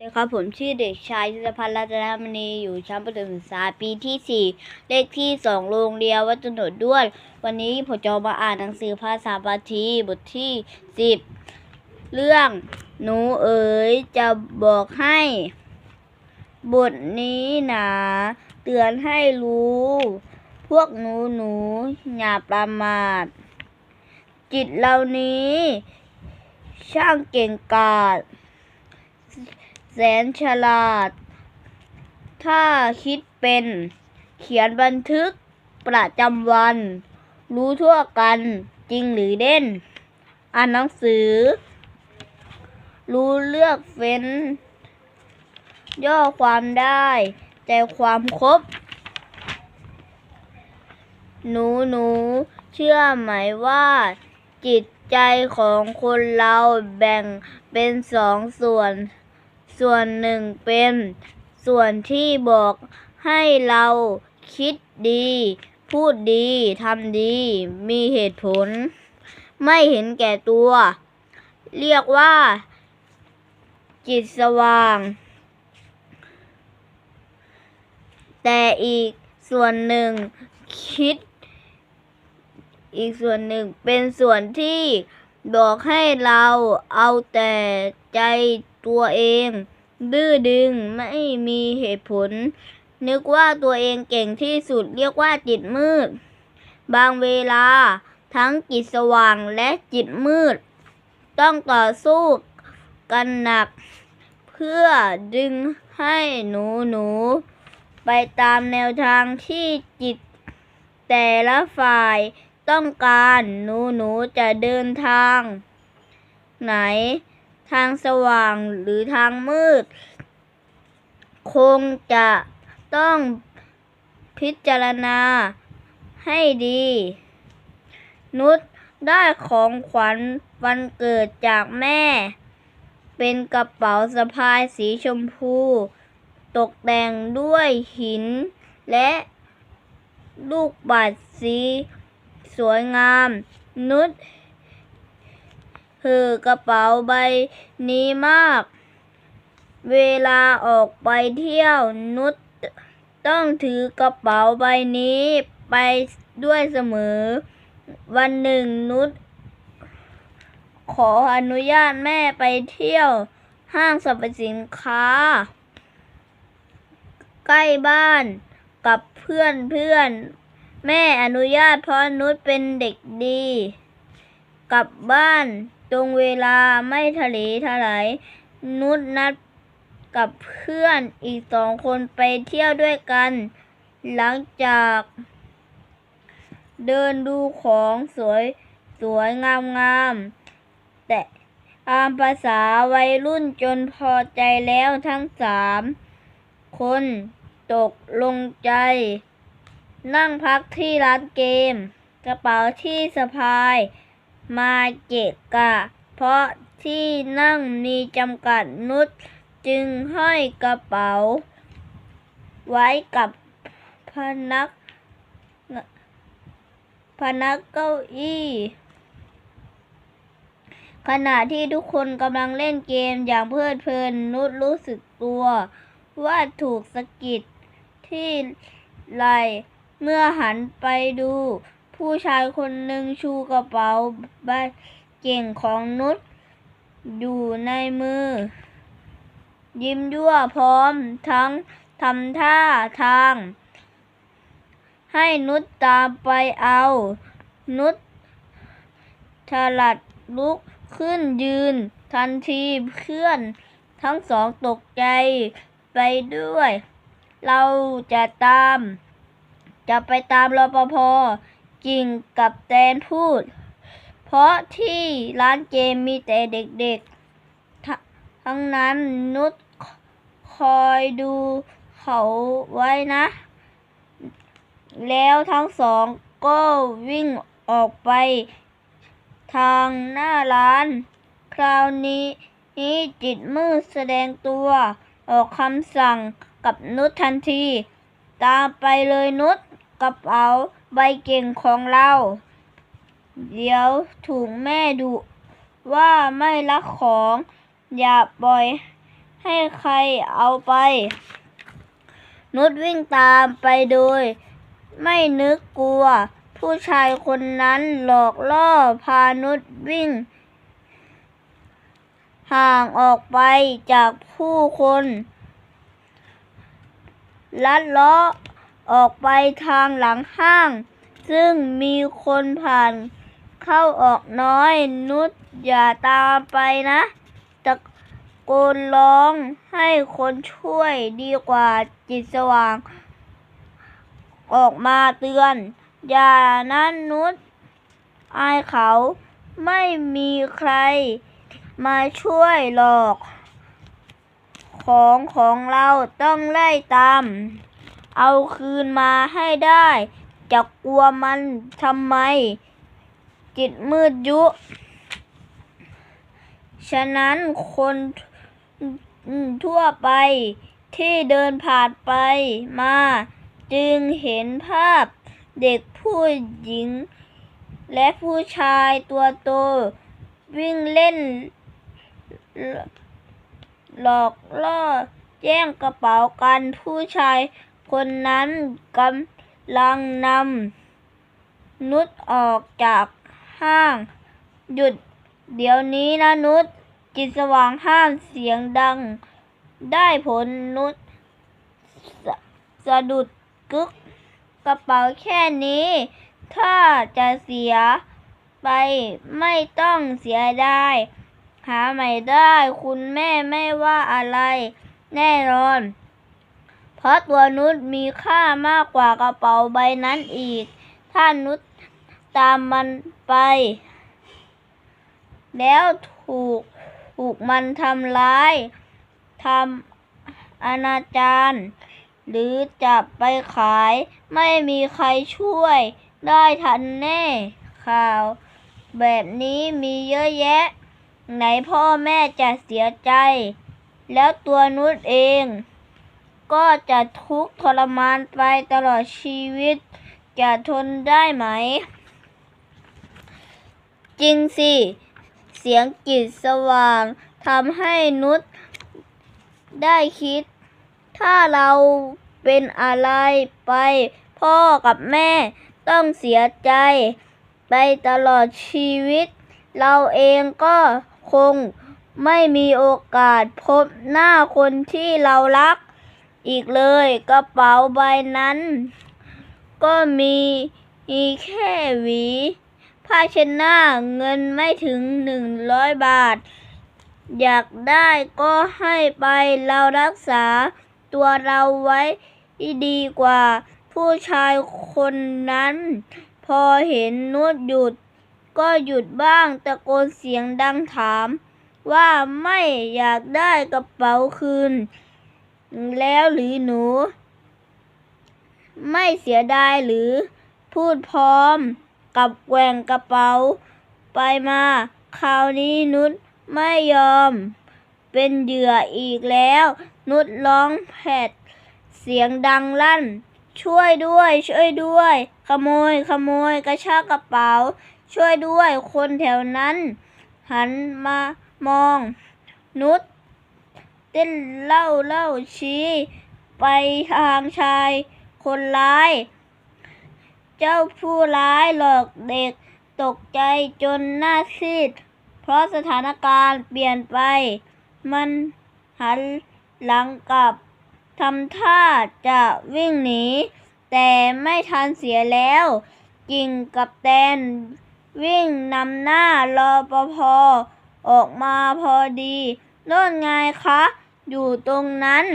สวัสดีครับผมชื่อเด็กชายธิรพัฒน์รัตนมณีอยู่ชั้นประถมศึกษาปีที่ 4 เลขที่ 2 โรงเรียนวัดถนนด้วย วันนี้ผมจะมาอ่านหนังสือภาษาบาลีบทที่ 10 เรื่องหนูเอ๋ยจะบอกให้ บทนี้หนาเตือนให้รู้ พวกหนูหนูอย่าประมาท จิตเหล่านี้ ช่างเก่งกาจ แสนฉลาด ถ้าคิดเป็น เขียนบันทึกประจำวัน รู้ทั่วกันจริงหรือเด่น อ่านหนังสือ รู้เลือกเฟ้น ย่อความได้ ใจความครบ หนูหนูเชื่อไหมว่าจิตใจของคนเราแบ่งเป็นสองส่วน ส่วนหนึ่งเป็น ส่วนที่บอกให้เราคิดดี พูดดีทำดี มีเหตุผล ไม่เห็นแก่ตัว เรียกว่า จิตสว่าง แต่อีกส่วนหนึ่งคิด อีกส่วนหนึ่งเป็นส่วนที่บอกให้เราเอาแต่ใจตัวเอง ดื้อดึงไม่มีเหตุผล นึกว่าตัวเองเก่งที่สุดเรียกว่าจิตมืด บางเวลาทั้งจิตสว่างและจิตมืด ต้องต่อสู้กันหนัก เพื่อดึงให้หนูหนูไปตามแนวทางที่จิตแต่ละฝ่ายต้องการหนูหนูจะเดินทาง ไหน ทางสว่างหรือทางมืด คงจะต้องพิจารณาให้ดี นุชได้ของขวัญวันเกิดจากแม่ เป็นกระเป๋าสะพายสีชมพู ตกแต่งด้วยหิน และลูกปัดสี สวยงาม นุช หือกระเป๋าใบนี้มาก เวลาออกไปเที่ยวนุชต้องถือกระเป๋าใบนี้ไปด้วยเสมอ วันหนึ่งนุชขออนุญาตแม่ไปเที่ยวห้างสรรพสินค้า ใกล้บ้านกับเพื่อนเพื่อน แม่อนุญาตเพราะนุชเป็นเด็กดี กลับบ้านตรงเวลาไม่ทะเลทลายนุชนัดกับเพื่อนอีกสองคนไปเที่ยวด้วยกัน หลังจากเดินดูของสวยสวยงามงามๆแต่ตามภาษาวัยรุ่นจนพอใจแล้วทั้งสามคนตกลงใจ นั่งพักที่ร้านเกม กระเป๋าที่สะพาย มาเกะกะ เพราะที่นั่งมีจำกัดนุชจึงห้อยกระเป๋า ไว้กับพนัก พนักเก้าอี้ ขณะที่ทุกคนกำลังเล่นเกมอย่างเพลิดเพลินนุชรู้สึกตัวว่าถูกสะกิดที่ไหล่เมื่อหันไปดู ผู้ชายคนหนึ่งชูกระเป๋าใบเก่งของนุชอยู่ในมือ ยิ้มยั่วพร้อมทั้งทำท่าทาง ให้นุชตามไปเอา นุชถลัดลุกขึ้นยืน ทันทีเพื่อนทั้งสองตกใจไปด้วย เราจะตาม จะไปตามรปภ กิ่งกับแตนพูด เพราะที่ร้านเกมมีแต่เด็กๆททั้งนั้นนุชคอยดูเขาไว้นะ แล้วทั้งสองก็วิ่งออกไป ทางหน้าร้าน คราวนี้นี้จิตมืดแสดงตัว ออกคำสั่งกับนุชทันที ตามไปเลยนุชกระเป๋า ใบเก่งของเรา เดี๋ยวถูกแม่ดุว่าไม่รักของ อย่าปล่อยให้ใครเอาไป นุชวิ่งตามไปโดย ไม่นึกกลัว ผู้ชายคนนั้นหลอกล่อพานุชวิ่ง ห่างออกไปจากผู้คน ลัดเลาะ ออกไปทางหลังห้าง ซึ่งมีคนผ่านเข้าออกน้อยนุชอย่าตามไปนะตะโกนร้องให้คนช่วยดีกว่าจิตสว่าง ออกมาเตือน อย่านั้นนุชอายเขาไม่มีใครมาช่วยหรอก ของของเราต้องไล่ตาม เอาคืนมาให้ได้ จะกลัวมันทำไม จิตมืดยุ ฉะนั้นคนทั่วไปที่เดินผ่านไปมา จึงเห็นภาพเด็กผู้หญิง และผู้ชายตัวโต วิ่งเล่น หลอกล่อแย่งกระเป๋ากันผู้ชาย คนนั้นกำลังนำนุชออกจากห้าง หยุดเดี๋ยวนี้นะนุชจิตสว่างห้ามเสียงดัง ได้ผลนุชสะสะดุดกึก กระเป๋าแค่นี้ ถ้าจะเสียไปไม่ต้องเสียได้ หาใหม่ได้คุณแม่ไม่ว่าอะไร แน่นอน เพราะตัวนุชมีค่ามากกว่ากระเป๋าใบนั้นอีก ถ้านุชตามมันไป แล้วถูกถูกมันทำร้ายทำอนาจารหรือจับไปขายไม่มีใครช่วยได้ทันแน่ข่าว แบบนี้มีเยอะแยะ ไหนพ่อแม่จะเสียใจ แล้วตัวนุชเอง ก็จะทุกข์ทรมานไปตลอดชีวิต จะทนได้ไหม จริงสิ เสียงจิตสว่างทำให้นุชได้คิด ถ้าเราเป็นอะไรไป พ่อกับแม่ต้องเสียใจ ไปตลอดชีวิต เราเองก็คงไม่มีโอกาสพบหน้าคนที่เรารัก อีกเลย กระเป๋าใบนั้น ก็มีมีแค่หวีผ้าเช็ดหน้าเงินไม่ถึงหนึ่งร้อยบาท อยากได้ก็ให้ไปเรารักษาตัวเราไว้ดีกว่า ผู้ชายคนนั้น พอเห็นนุชหยุด ก็หยุดบ้างตะโกนเสียงดังถาม ว่าไม่อยากได้กระเป๋าคืน แล้วหรือหนู ไม่เสียดายหรือ พูดพร้อมกับแกว่งกระเป๋า ไปมา คราวนี้นุชไม่ยอม เป็นเหยื่ออีกแล้ว นุชร้องแผด เสียงดังลั่น ช่วยด้วย ช่วยด้วย ขโมย ขโมย กระชากกระเป๋า ช่วยด้วย คนแถวนั้น หันมามอง นุช เต้นเล่าเล่าชี้ ไปทางชายคนร้าย เจ้าผู้ร้ายหลอกเด็กตกใจจนหน้าซีด เพราะสถานการณ์เปลี่ยนไป มันหันหลังกลับทำท่าจะวิ่งหนี แต่ไม่ทันเสียแล้วกิ่งกับแตน วิ่งนำหน้ารอปภออกมาพอดีโน่นไงคะ อยู่ตรงนั้น